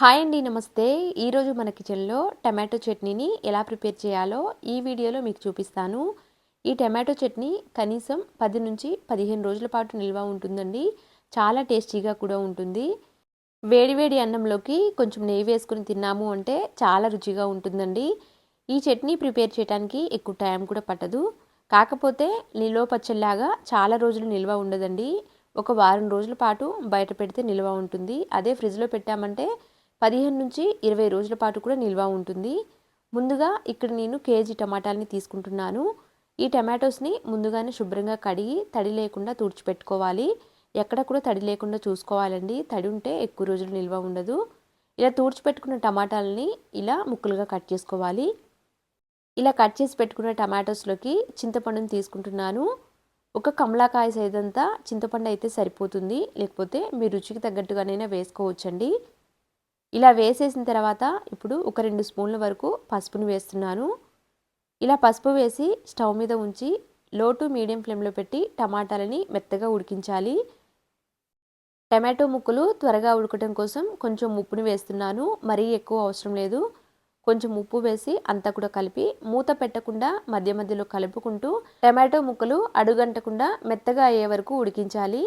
Hi అండి నమస్తే. ఈరోజు మన కిచెన్లో టమాటో చట్నీని ఎలా ప్రిపేర్ చేయాలో ఈ వీడియోలో మీకు చూపిస్తాను. ఈ టమాటో చట్నీ కనీసం పది నుంచి పదిహేను రోజుల పాటు నిల్వ ఉంటుందండి. చాలా టేస్టీగా కూడా ఉంటుంది. వేడివేడి అన్నంలోకి కొంచెం నెయ్యి వేసుకుని తిన్నాము అంటే చాలా రుచిగా ఉంటుందండి. ఈ చట్నీ ప్రిపేర్ చేయడానికి ఎక్కువ టైం కూడా పట్టదు. కాకపోతే నిల్వ పచ్చల్లాగా చాలా రోజులు నిల్వ ఉండదండి. ఒక వారం రోజుల పాటు బయట పెడితే నిల్వ ఉంటుంది. అదే ఫ్రిడ్జ్లో పెట్టామంటే పదిహేను నుంచి ఇరవై రోజుల పాటు కూడా నిల్వ ఉంటుంది. ముందుగా ఇక్కడ నేను కేజీ టమాటాలని తీసుకుంటున్నాను. ఈ టమాటోస్ని ముందుగానే శుభ్రంగా కడిగి తడి లేకుండా తుడిచిపెట్టుకోవాలి. ఎక్కడ కూడా తడి లేకుండా చూసుకోవాలండి. తడి ఉంటే ఎక్కువ రోజులు నిల్వ ఉండదు. ఇలా తుడిచిపెట్టుకున్న టమాటాలని ఇలా ముక్కలుగా కట్ చేసుకోవాలి. ఇలా కట్ చేసి పెట్టుకున్న టమాటోస్లోకి చింతపండుని తీసుకుంటున్నాను. ఒక కమలాకాయ సైజంతా చింతపండు అయితే సరిపోతుంది. లేకపోతే మీ రుచికి తగ్గట్టుగానైనా వేసుకోవచ్చండి. ఇలా వేసేసిన తర్వాత ఇప్పుడు ఒక రెండు స్పూన్ల వరకు పసుపును వేస్తున్నాను. ఇలా పసుపు వేసి స్టవ్ మీద ఉంచి లో టు మీడియం ఫ్లేమ్లో పెట్టి టమాటాలని మెత్తగా ఉడికించాలి. టమాటో ముక్కలు త్వరగా ఉడకటం కోసం కొంచెం ఉప్పుని వేస్తున్నాను. మరీ ఎక్కువ అవసరం లేదు. కొంచెం ఉప్పు వేసి అంతా కూడా కలిపి మూత పెట్టకుండా మధ్య మధ్యలో కలుపుకుంటూ టమాటో ముక్కలు అడుగంటకుండా మెత్తగా అయ్యే వరకు ఉడికించాలి.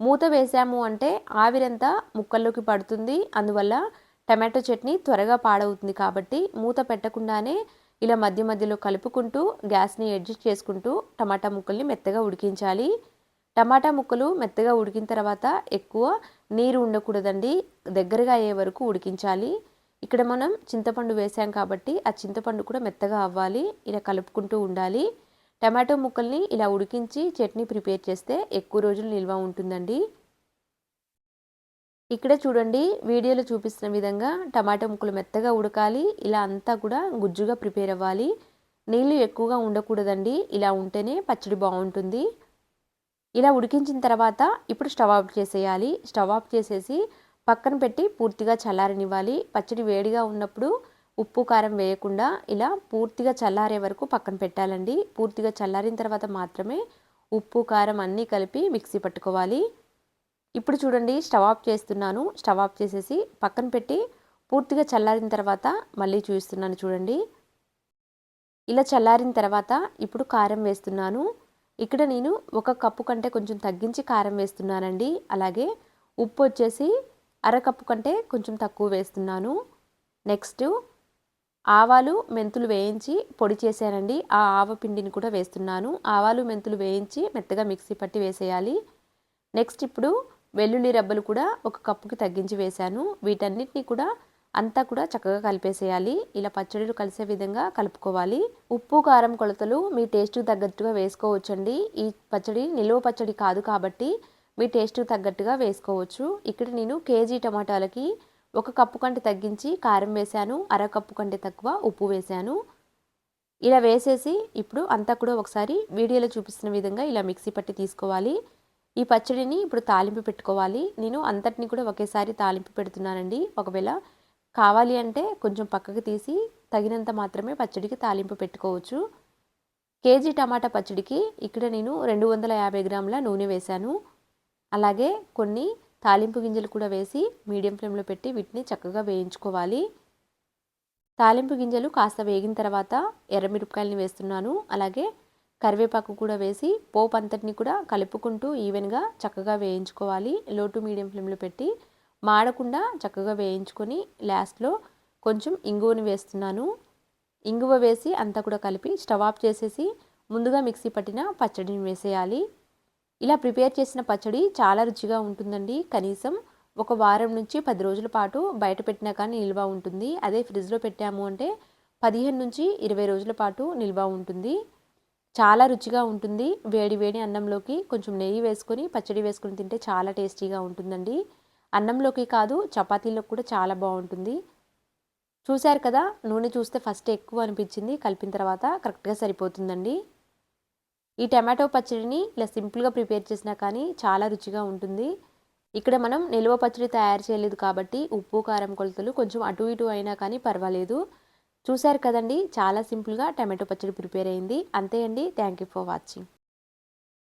మూత వేసాము అంటే ఆవిరంతా ముక్కల్లోకి పడుతుంది. అందువల్ల టమాటో చట్నీ త్వరగా పాడవుతుంది కాబట్టి మూత పెట్టకుండానే ఇలా మధ్య మధ్యలో కలుపుకుంటూ గ్యాస్ని అడ్జస్ట్ చేసుకుంటూ టమాటా ముక్కల్ని మెత్తగా ఉడికించాలి. టమాటా ముక్కలు మెత్తగా ఉడికిన తర్వాత ఎక్కువ నీరు ఉండకూడదండి. దగ్గరగా అయ్యే వరకు ఉడికించాలి. ఇక్కడ మనం చింతపండు వేసాం కాబట్టి ఆ చింతపండు కూడా మెత్తగా అవ్వాలి. ఇలా కలుపుకుంటూ ఉండాలి. టమాటో ముక్కల్ని ఇలా ఉడికించి చట్నీ ప్రిపేర్ చేస్తే ఎక్కువ రోజులు నిల్వ ఉంటుందండి. ఇక్కడ చూడండి వీడియోలో చూపిస్తున్న విధంగా టమాటా ముక్కలు మెత్తగా ఉడకాలి. ఇలా అంతా కూడా గుజ్జుగా ప్రిపేర్ అవ్వాలి. నీళ్ళు ఎక్కువగా ఉండకూడదండి. ఇలా ఉంటేనే పచ్చడి బాగుంటుంది. ఇలా ఉడికించిన తర్వాత ఇప్పుడు స్టవ్ ఆఫ్ చేసేయాలి. స్టవ్ ఆఫ్ చేసేసి పక్కన పెట్టి పూర్తిగా చల్లారనివ్వాలి. పచ్చడి వేడిగా ఉన్నప్పుడు ఉప్పు కారం వేయకుండా ఇలా పూర్తిగా చల్లారే వరకు పక్కన పెట్టాలండి. పూర్తిగా చల్లారిన తర్వాత మాత్రమే ఉప్పు కారం అన్నీ కలిపి మిక్సీ పట్టుకోవాలి. ఇప్పుడు చూడండి స్టవ్ ఆఫ్ చేస్తున్నాను. స్టవ్ ఆఫ్ చేసేసి పక్కన పెట్టి పూర్తిగా చల్లారిన తర్వాత మళ్ళీ చూస్తున్నాను చూడండి. ఇలా చల్లారిన తర్వాత ఇప్పుడు కారం వేస్తున్నాను. ఇక్కడ నేను ఒక కప్పు కంటే కొంచెం తగ్గించి కారం వేస్తున్నానండి. అలాగే ఉప్పు వచ్చేసి అరకప్పు కంటే కొంచెం తక్కువ వేస్తున్నాను. నెక్స్ట్ ఆవాలు మెంతులు వేయించి పొడి చేశానండి. ఆ ఆవ పిండిని కూడా వేస్తున్నాను. ఆవాలు మెంతులు వేయించి మెత్తగా మిక్సీ పట్టి వేసేయాలి. నెక్స్ట్ ఇప్పుడు వెల్లుల్లి రబ్బలు కూడా ఒక కప్పుకి తగ్గించి వేశాను. వీటన్నిటిని కూడా అంతా కూడా చక్కగా కలిపేసేయాలి. ఇలా పచ్చడిలు కలిసే విధంగా కలుపుకోవాలి. ఉప్పు కారం కొలతలు మీ టేస్ట్కి తగ్గట్టుగా వేసుకోవచ్చండి. ఈ పచ్చడి నిలువ పచ్చడి కాదు కాబట్టి మీ టేస్ట్కి తగ్గట్టుగా వేసుకోవచ్చు. ఇక్కడ నేను కేజీ టమాటాలకి ఒక కప్పు కంటే తగ్గించి కారం వేశాను. అర కప్పు కంటే తక్కువ ఉప్పు వేశాను. ఇలా వేసేసి ఇప్పుడు అంతా కూడా ఒకసారి వీడియోలో చూపిస్తున్న విధంగా ఇలా మిక్సీ పట్టి తీసుకోవాలి. ఈ పచ్చడిని ఇప్పుడు తాలింపు పెట్టుకోవాలి. నేను అంతటిని కూడా ఒకేసారి తాలింపు పెడుతున్నానండి. ఒకవేళ కావాలి అంటే కొంచెం పక్కకు తీసి తగినంత మాత్రమే పచ్చడికి తాలింపు పెట్టుకోవచ్చు. కేజీ టమాటా పచ్చడికి ఇక్కడ నేను రెండు వందల యాభై గ్రాముల నూనె వేశాను. అలాగే కొన్ని తాలింపు గింజలు కూడా వేసి మీడియం ఫ్లేమ్లో పెట్టి వీటిని చక్కగా వేయించుకోవాలి. తాలింపు గింజలు కాస్త వేగిన తర్వాత ఎర్రమిరపకాయలని వేస్తున్నాను. అలాగే కరివేపాకు కూడా వేసి పోపు అంతటిని కూడా కలుపుకుంటూ ఈవెన్గా చక్కగా వేయించుకోవాలి. లో టు మీడియం ఫ్లేమ్లో పెట్టి మాడకుండా చక్కగా వేయించుకొని లాస్ట్లో కొంచెం ఇంగువని వేస్తున్నాను. ఇంగువ వేసి అంతా కూడా కలిపి స్టవ్ ఆఫ్ చేసేసి ముందుగా మిక్సీ పట్టిన పచ్చడిని వేసేయాలి. ఇలా ప్రిపేర్ చేసిన పచ్చడి చాలా రుచిగా ఉంటుందండి. కనీసం ఒక వారం నుంచి పది రోజుల పాటు బయట పెట్టినా కానీ నిల్వ ఉంటుంది. అదే ఫ్రిడ్జ్లో పెట్టాము అంటే పదిహేను నుంచి ఇరవై రోజుల పాటు నిల్వ ఉంటుంది. చాలా రుచిగా ఉంటుంది. వేడి వేడి అన్నంలోకి కొంచెం నెయ్యి వేసుకొని పచ్చడి వేసుకొని తింటే చాలా టేస్టీగా ఉంటుందండి. అన్నంలోకి కాదు చపాతీలోకి కూడా చాలా బాగుంటుంది. చూశారు కదా నూనె చూస్తే ఫస్ట్ ఎక్కువ అనిపించింది కలిపిన తర్వాత కరెక్ట్గా సరిపోతుందండి. ఈ టమాటో పచ్చడిని ఇలా సింపుల్గా ప్రిపేర్ చేసినా కానీ చాలా రుచిగా ఉంటుంది. ఇక్కడ మనం నిల్వ పచ్చడి తయారు చేయలేదు కాబట్టి ఉప్పు కారం కొలతలు కొంచెం అటు ఇటు అయినా కానీ పర్వాలేదు. చూశారు కదండి? చాలా సింపుల్గా టమాటో పచ్చడి ప్రిపేర్ అయింది. అంతే అండి. Thank you for watching.